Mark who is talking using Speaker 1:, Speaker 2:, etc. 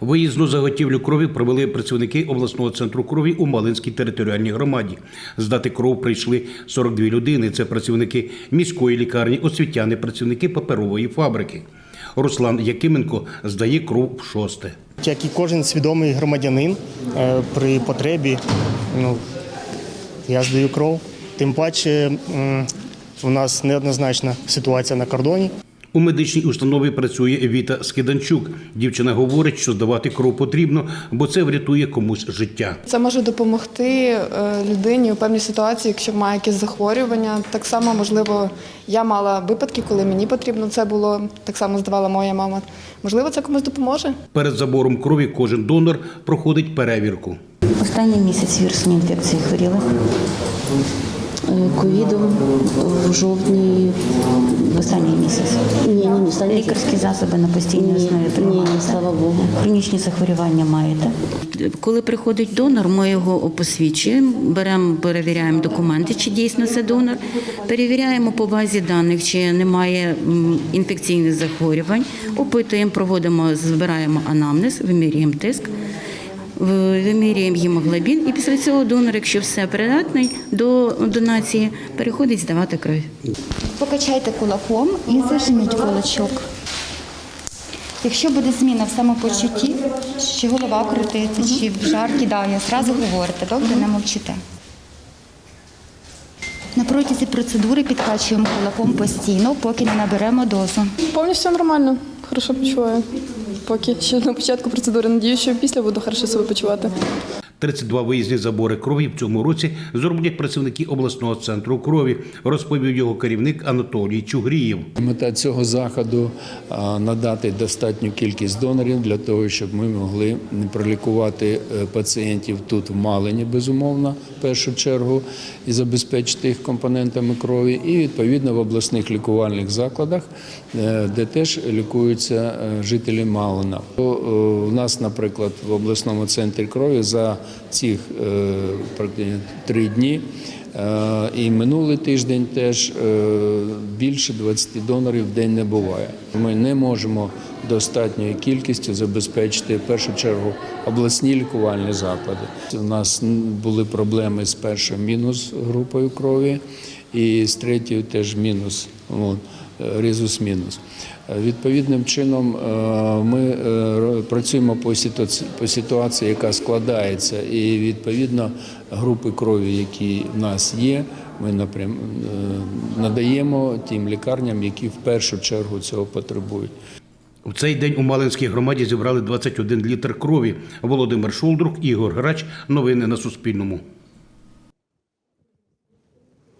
Speaker 1: Виїзну заготівлю крові провели працівники обласного центру крові у Малинській територіальній громаді. Здати кров прийшли 42 людини. Це працівники міської лікарні, освітяни, працівники паперової фабрики. Руслан Якименко здає кров в шосте.
Speaker 2: Як і кожен свідомий громадянин е, при потребі, ну, я здаю кров. Тим паче у нас неоднозначна ситуація на кордоні.
Speaker 1: У медичній установі працює Віта Скиданчук. Дівчина говорить, що здавати кров потрібно, бо це врятує комусь життя.
Speaker 3: Це може допомогти е, людині у певній ситуації, якщо має якесь захворювання. Так само, можливо, я мала випадки, коли мені потрібно це було. Так само здавала моя мама. Можливо, це комусь допоможе.
Speaker 1: Перед забором крові кожен донор проходить перевірку.
Speaker 4: Останній місяць вірусні інфекції хворіла. Е, Ковідом в жовтні, в останній місяць.
Speaker 5: Ні, ні, ні,
Speaker 4: Лікарські засоби на постійній
Speaker 5: Ні,
Speaker 4: основі приймаєте?
Speaker 5: ні, слава Богу.
Speaker 4: Хронічні захворювання маєте. Коли приходить донор, ми його посвідчуємо, беремо, перевіряємо документи, чи дійсно це донор. Перевіряємо по базі даних, чи немає інфекційних захворювань. Опитуємо, проводимо, збираємо анамнез, вимірюємо тиск. Вимірюємо гемоглобін, і після цього донор, якщо все придатний до донації, переходить здавати кров.
Speaker 6: Покачайте кулаком і зажміть кулачок. Якщо буде зміна в самопочутті, чи голова крутиться, чи в жар кидає, зразу говорите, добре, не мовчите. На протязі процедури підкачуємо кулаком постійно, поки не наберемо дозу.
Speaker 3: Повністю нормально, хорошо почуваю. Поки ще на початку процедури. Надію, що після буду хорошо себе почувати.
Speaker 1: 32 виїзні забори крові в цьому році зроблять працівники обласного центру крові, розповів його керівник Анатолій Чугрієв.
Speaker 7: Мета цього заходу надати достатню кількість донорів для того, щоб ми могли пролікувати е, пацієнтів тут в Малині, безумовно, в першу чергу, і забезпечити їх компонентами крові, і відповідно в обласних лікувальних закладах, е, де теж лікуються е, жителі Малина. У нас, наприклад, в обласному центрі крові за цих е, три дні. Е, І минулий тиждень теж е, більше 20 донорів в день не буває. Ми не можемо достатньою кількістю забезпечити в першу чергу обласні лікувальні заклади. У нас були проблеми з першою мінус групою крові, і з третьою теж мінус. От, е, Відповідним чином е, ми е, працюємо по ситуації, яка складається, і відповідно групи крові, які в нас є, ми напрям надаємо тим лікарням, які в першу чергу цього потребують.
Speaker 1: В цей день у Малинській громаді зібрали 21 літр крові. Володимир Шулдрук, Ігор Грач. Новини на Суспільному.